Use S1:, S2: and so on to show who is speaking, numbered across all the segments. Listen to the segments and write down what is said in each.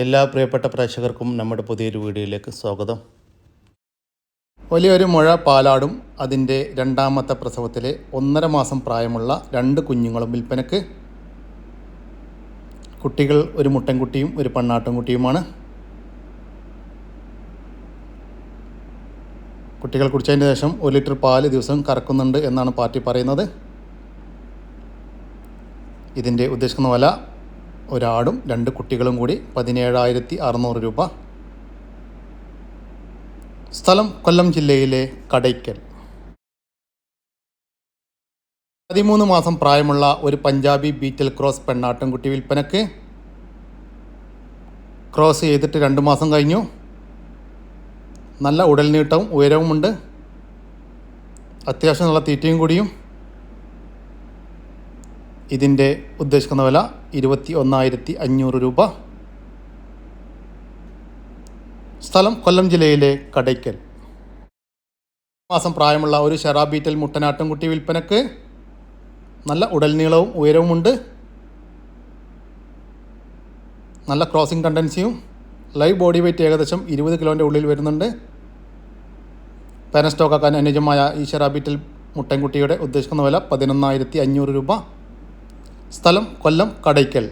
S1: എല്ലാ പ്രിയപ്പെട്ട പ്രേക്ഷകർക്കും നമ്മുടെ പുതിയൊരു വീഡിയോയിലേക്ക് സ്വാഗതം. വലിയൊരു മുഴ പാലാടും അതിന്റെ രണ്ടാമത്തെ പ്രസവത്തിലെ ഒന്നര മാസം പ്രായമുള്ള രണ്ട് കുഞ്ഞുങ്ങളും വിൽപ്പനക്ക്. കുട്ടികൾ ഒരു മുട്ടൻകുട്ടിയും ഒരു പെണ്ണാട്ടുംകുട്ടിയുമാണ്. കുട്ടികൾ കുടിച്ചതിന് ശേഷം ഒരു ലിറ്റർ പാൽ ദിവസം കറക്കുന്നുണ്ട് എന്നാണ് പാർട്ടി പറയുന്നത്. ഇതിന്റെ ഉദ്ദേശിക്കുന്ന വില ഒരാടും രണ്ട് കുട്ടികളും കൂടി പതിനേഴായിരത്തി അറുന്നൂറ് രൂപ. സ്ഥലം കൊല്ലം ജില്ലയിലെ കടയ്ക്കൽ. പതിമൂന്ന് മാസം പ്രായമുള്ള ഒരു പഞ്ചാബി ബീറ്റൽ ക്രോസ് പെണ്ണാട്ടിൻകുട്ടി വിൽപ്പനക്ക് ക്രോസ് ചെയ്തിട്ട് രണ്ട് മാസം കഴിഞ്ഞു. നല്ല ഉടൽ നീട്ടവും ഉയരവുമുണ്ട്. അത്യാവശ്യം നല്ല തീറ്റയും കൂടിയും. ഇതിന്റെ ഉദ്ദേശിക്കുന്ന വില ഇരുപത്തി ഒന്നായിരത്തി അഞ്ഞൂറ് രൂപ. സ്ഥലം കൊല്ലം ജില്ലയിലെ കടയ്ക്കൽ. മാസം പ്രായമുള്ള ഒരു ഷെറാബീറ്റൽ മുട്ടനാട്ടുംകുട്ടി വിൽപ്പനക്ക് നല്ല ഉടൽ നീളവും ഉയരവുമുണ്ട്. നല്ല ക്രോസിംഗ് ടെൻഡൻസിയും ലൈവ് ബോഡി വെയ്റ്റ് ഏകദേശം ഇരുപത് കിലോന്റെ ഉള്ളിൽ വരുന്നുണ്ട്. പാരൻ സ്റ്റോക്കാക്കാൻ അനുയോജ്യമായ ഈ ഷെറാബീറ്റൽ മുട്ടൻകുട്ടിയുടെ ഉദ്ദേശിക്കുന്ന വില പതിനൊന്നായിരത്തി അഞ്ഞൂറ് രൂപ. സ്ഥലം കൊല്ലം കടയ്ക്കൽ.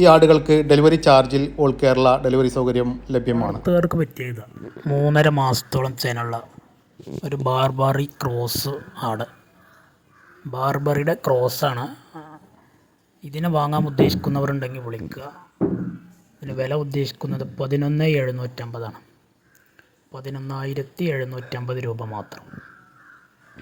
S1: ഈ ആടുകൾക്ക് ഡെലിവറി ചാർജിൽ ഓൾ കേരള ഡെലിവറി സൗകര്യം ലഭ്യമാണ്.
S2: പേർക്ക് പറ്റിയത് മൂന്നര മാസത്തോളം ചേനുള്ള ഒരു ബാർബാറി ക്രോസ് ആട്. ബാർബറിയുടെ ക്രോസാണ്. ഇതിനെ വാങ്ങാൻ ഉദ്ദേശിക്കുന്നവരുണ്ടെങ്കിൽ വിളിക്കുക. ഇതിന് വില ഉദ്ദേശിക്കുന്നത് പതിനൊന്ന് എഴുന്നൂറ്റമ്പതാണ്. പതിനൊന്നായിരത്തി എഴുന്നൂറ്റമ്പത് രൂപ മാത്രം.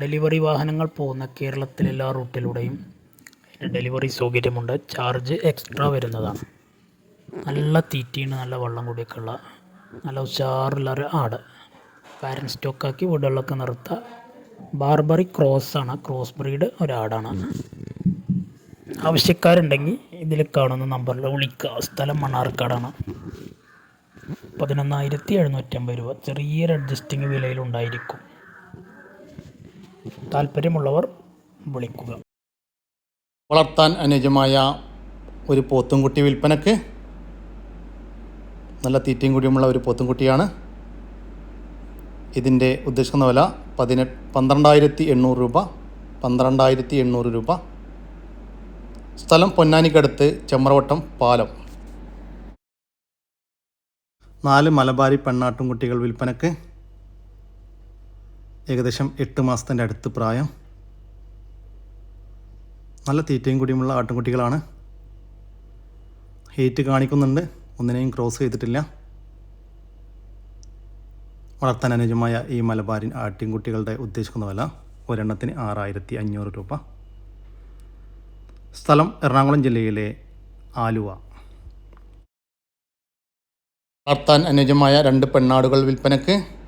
S2: ഡെലിവറി വാഹനങ്ങൾ പോകുന്ന കേരളത്തിലെല്ലാ റൂട്ടിലൂടെയും ഡെലിവറി സൗകര്യമുണ്ട്. ചാർജ് എക്സ്ട്രാ വരുന്നതാണ് നല്ല തീറ്റയാണ് നല്ല വെള്ളം കൂടിയൊക്കെ ഉള്ള നല്ല ഉഷാറുള്ള ഒരു ആട്. പാരൻ സ്റ്റോക്കാക്കി വീടുകളിലൊക്കെ നിർത്തുക ബാർബറി ക്രോസ് ആണ് ക്രോസ് ബ്രീഡ് ഒരാടാണ്. ആവശ്യക്കാരുണ്ടെങ്കിൽ ഇതിൽ കാണുന്ന നമ്പറിൽ വിളിക്കുക. സ്ഥലം മണ്ണാർക്കാടാണ്. പതിനൊന്നായിരത്തി എഴുന്നൂറ്റമ്പത് രൂപ. ചെറിയൊരു അഡ്ജസ്റ്റിംഗ് വിലയിലുണ്ടായിരിക്കും. താല്പര്യമുള്ളവർ വിളിക്കുക.
S1: വളർത്താൻ അനുയോജ്യമായ ഒരു പോത്തുംകുട്ടി വിൽപ്പനക്ക് നല്ല തീറ്റയും കൂടിയുമുള്ള ഒരു പോത്തുംകുട്ടിയാണ്. ഇതിന്റെ ഉദ്ദേശിക്കുന്ന വില പതിനെട്ട് പന്ത്രണ്ടായിരത്തി എണ്ണൂറ് രൂപ പന്ത്രണ്ടായിരത്തി എണ്ണൂറ് രൂപ. സ്ഥലം പൊന്നാനിക്കടുത്ത് ചെമ്രവട്ടം പാലം. നാല് മലബാരി പെണ്ണാട്ടുംകുട്ടികൾ വിൽപ്പനക്ക് ഏകദേശം എട്ട് മാസത്തിന്റെ അടുത്ത് പ്രായം. നല്ല തീറ്റയും കൂടിയുമുള്ള ആട്ടുംകുട്ടികളാണ്. ഹീറ്റ് കാണിക്കുന്നുണ്ട്. ഒന്നിനെയും ക്രോസ് ചെയ്തിട്ടില്ല. വളർത്താൻ അനുജമായ ഈ മലബാരിൻ ആട്ടിൻകുട്ടികളുടെ ഉദ്ദേശിക്കുന്ന വില ഒരെണ്ണത്തിന് ആറായിരത്തി അഞ്ഞൂറ് രൂപ. സ്ഥലം എറണാകുളം ജില്ലയിലെ ആലുവ. വളർത്താൻ അനുജമായ രണ്ട് പെണ്ണാടുകൾ വിൽപ്പനക്ക്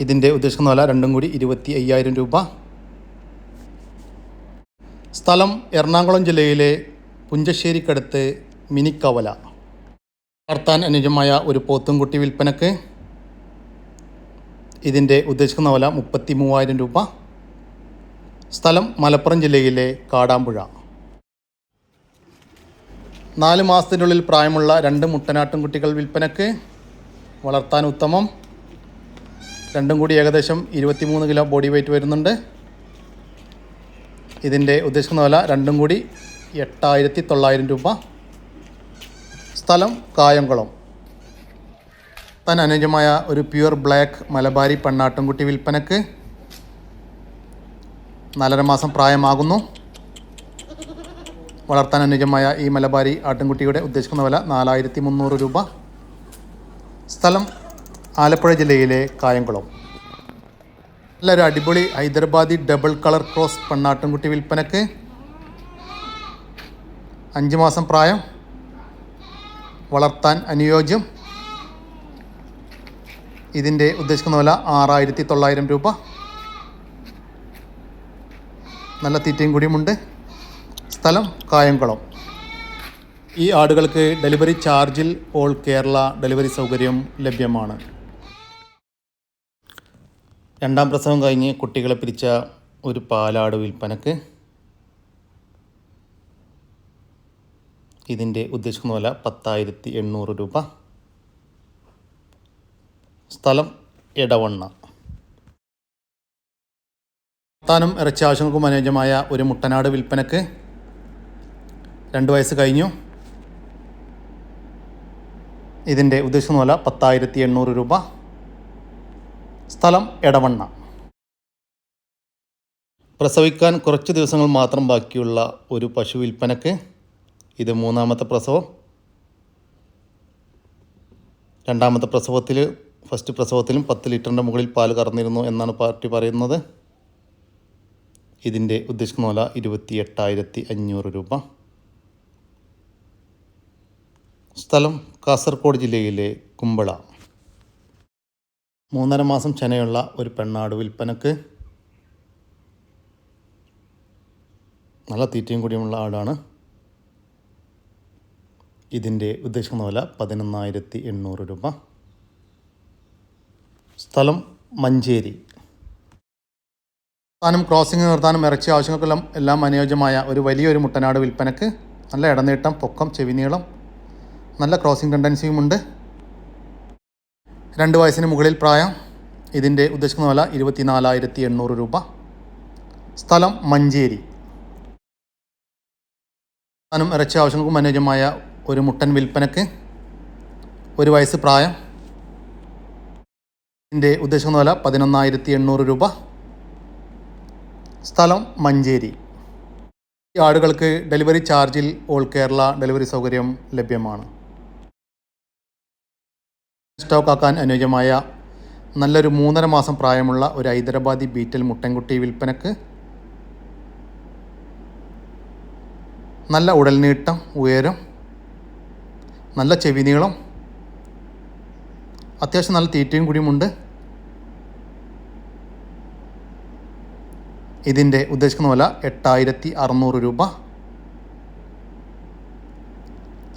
S1: ഇതിന്റെ ഉദ്ദേശിക്കുന്ന വില രണ്ടും കൂടി ഇരുപത്തി അയ്യായിരം രൂപ. സ്ഥലം എറണാകുളം ജില്ലയിലെ പുഞ്ചശ്ശേരിക്കടുത്ത് മിനിക്കവല. വളർത്താൻ അനുജമായ ഒരു പോത്തുംകുട്ടി വിൽപ്പനക്ക് ഇതിന്റെ ഉദ്ദേശിക്കുന്ന വില മുപ്പത്തി മൂവായിരം രൂപ. സ്ഥലം മലപ്പുറം ജില്ലയിലെ കാടാമ്പുഴ. നാല് മാസത്തിനുള്ളിൽ പ്രായമുള്ള രണ്ട് മുട്ടനാട്ടും കുട്ടികൾ വിൽപ്പനക്ക് വളർത്താൻ ഉത്തമം. രണ്ടും കൂടി ഏകദേശം ഇരുപത്തിമൂന്ന് കിലോ ബോഡി വെയ്റ്റ് വരുന്നുണ്ട്. ഇതിന്റെ ഉദ്ദേശിക്കുന്ന വില രണ്ടും കൂടി എട്ടായിരത്തി തൊള്ളായിരം രൂപ. സ്ഥലം കായംകുളം. താൻ അനുയോജ്യമായ ഒരു പ്യുവർ ബ്ലാക്ക് മലബാരി പെണ്ണാട്ടുംകുട്ടി വിൽപ്പനക്ക് നാലര മാസം പ്രായമാകുന്നു. വളർത്താൻ അനുയോജ്യമായ ഈ മലബാരി ആട്ടിൻകുട്ടിയുടെ ഉദ്ദേശിക്കുന്ന വില നാലായിരത്തി മുന്നൂറ് രൂപ. സ്ഥലം ആലപ്പുഴ ജില്ലയിലെ കായംകുളം. നല്ലൊരു അടിപൊളി ഹൈദരാബാദി ഡബിൾ കളർ ക്രോസ് പെണ്ണാട്ടുംകുട്ടി വിൽപ്പനക്ക്. അഞ്ച് മാസം പ്രായം. വളർത്താൻ അനുയോജ്യം. ഇതിന്റെ ഉദ്ദേശിക്കുന്ന വില ആറായിരത്തി തൊള്ളായിരം രൂപ. നല്ല തീറ്റയും കൂടിയുമുണ്ട്. സ്ഥലം കായംകുളം. ഈ ആടുകൾക്ക് ഡെലിവറി ചാർജിൽ ഓൾ കേരള ഡെലിവറി സൗകര്യം ലഭ്യമാണ്. രണ്ടാം പ്രസവം കഴിഞ്ഞ് കുട്ടികളെ പിരിച്ച ഒരു പാലാട് വിൽപ്പനക്ക് ഇതിന്റെ ഉദ്ദേശിക്കുന്ന വില പത്തായിരത്തി എണ്ണൂറ് രൂപ. സ്ഥലം എടവണ്ണ. താനും ഇറച്ചി ആവശ്യങ്ങൾക്കും അനുയോജ്യമായ ഒരു മുട്ടനാട് വിൽപ്പനക്ക് രണ്ട് വയസ്സ് കഴിഞ്ഞു. ഇതിന്റെ ഉദ്ദേശിക്കുന്ന വില പത്തായിരത്തി എണ്ണൂറ് രൂപ. സ്ഥലം എടവണ്ണ. പ്രസവിക്കാൻ കുറച്ച് ദിവസങ്ങൾ മാത്രം ബാക്കിയുള്ള ഒരു പശു വിൽപ്പനക്ക് ഇത് മൂന്നാമത്തെ പ്രസവം. രണ്ടാമത്തെ പ്രസവത്തിൽ ഫസ്റ്റ് പ്രസവത്തിലും പത്ത് ലിറ്ററിന്റെ മുകളിൽ പാൽ കറന്നിരുന്നു എന്നാണ് പാർട്ടി പറയുന്നത്. ഇതിന്റെ ഉദ്ദേശിക്കുന്ന ഇരുപത്തി എട്ടായിരത്തി അഞ്ഞൂറ് രൂപ. സ്ഥലം കാസർഗോഡ് ജില്ലയിലെ കുമ്പള. മൂന്നര മാസം ചെനയുള്ള ഒരു പെണ്ണാട് വിൽപ്പനക്ക് നല്ല തീറ്റയും കൂടിയുമുള്ള ആടാണ്. ഇതിന്റെ ഉദ്ദേശിക്കുന്ന വില പതിനൊന്നായിരത്തി എണ്ണൂറ് രൂപ. സ്ഥലം മഞ്ചേരി. സ്ഥാനം ക്രോസിംഗ് നിർത്താനും ഇറച്ചി ആവശ്യങ്ങൾക്കെല്ലാം എല്ലാം അനുയോജ്യമായ ഒരു വലിയൊരു മുട്ടനാട് വിൽപ്പനക്ക് നല്ല ഇടനീട്ടം പൊക്കം ചെവിനീളം നല്ല ക്രോസിംഗ് ടെൻഡൻസിയുമുണ്ട് രണ്ട് വയസ്സിന് മുകളിൽ പ്രായം ഇതിന്റെ ഉദ്ദേശിക്കുന്ന വില ഇരുപത്തിനാലായിരത്തി എണ്ണൂറ് രൂപ. സ്ഥലം മഞ്ചേരി. സ്ഥാനം ഇറച്ചി ആവശ്യങ്ങൾക്കും അനുയോജ്യമായ ഒരു മുട്ടൻ വിൽപ്പനക്ക് ഒരു വയസ്സ് പ്രായം. ഇതിന്റെ ഉദ്ദേശിക്കുന്ന വില പതിനൊന്നായിരത്തി എണ്ണൂറ് രൂപ. സ്ഥലം മഞ്ചേരി. ഈ ആടുകൾക്ക് ഡെലിവറി ചാർജിൽ ഓൾ കേരള ഡെലിവറി സൗകര്യം ലഭ്യമാണ്. സ്റ്റോക്ക് ആക്കാൻ അനുയോജ്യമായ നല്ലൊരു മൂന്നര മാസം പ്രായമുള്ള ഒരു ഹൈദരാബാദി ബീറ്റൽ മുട്ടൻകുട്ടി വിൽപ്പനക്ക് നല്ല ഉടൽ നീട്ടം ഉയരം നല്ല ചെവി നീളം അത്യാവശ്യം നല്ല തീറ്റയും കൂടിയുമുണ്ട്. ഇതിന്റെ ഉദ്ദേശിക്കുന്ന വില എട്ടായിരത്തി അറുന്നൂറ് രൂപ.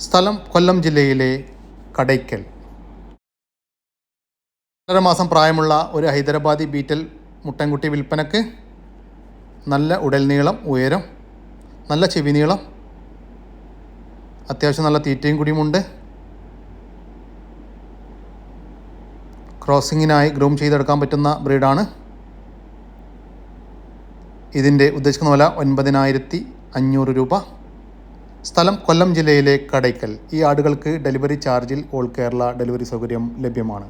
S1: സ്ഥലം കൊല്ലം ജില്ലയിലെ കടയ്ക്കൽ. രണ്ടര മാസം പ്രായമുള്ള ഒരു ഹൈദരാബാദി ബീറ്റൽ മുട്ടൻകുട്ടി വിൽപ്പനക്ക് നല്ല ഉടൽ നീളം ഉയരം നല്ല ചെവി നീളം അത്യാവശ്യം നല്ല തീറ്റയും കൂടിയുമുണ്ട്. ക്രോസിങ്ങിനായി ഗ്രൂം ചെയ്തെടുക്കാൻ പറ്റുന്ന ബ്രീഡാണ്. ഇതിന്റെ ഉദ്ദേശിക്കുന്ന വില ഒൻപതിനായിരത്തി അഞ്ഞൂറ് രൂപ. സ്ഥലം കൊല്ലം ജില്ലയിലെ കടയ്ക്കൽ. ഈ ആടുകൾക്ക് ഡെലിവറി ചാർജിൽ ഓൾ കേരള ഡെലിവറി സൗകര്യം ലഭ്യമാണ്.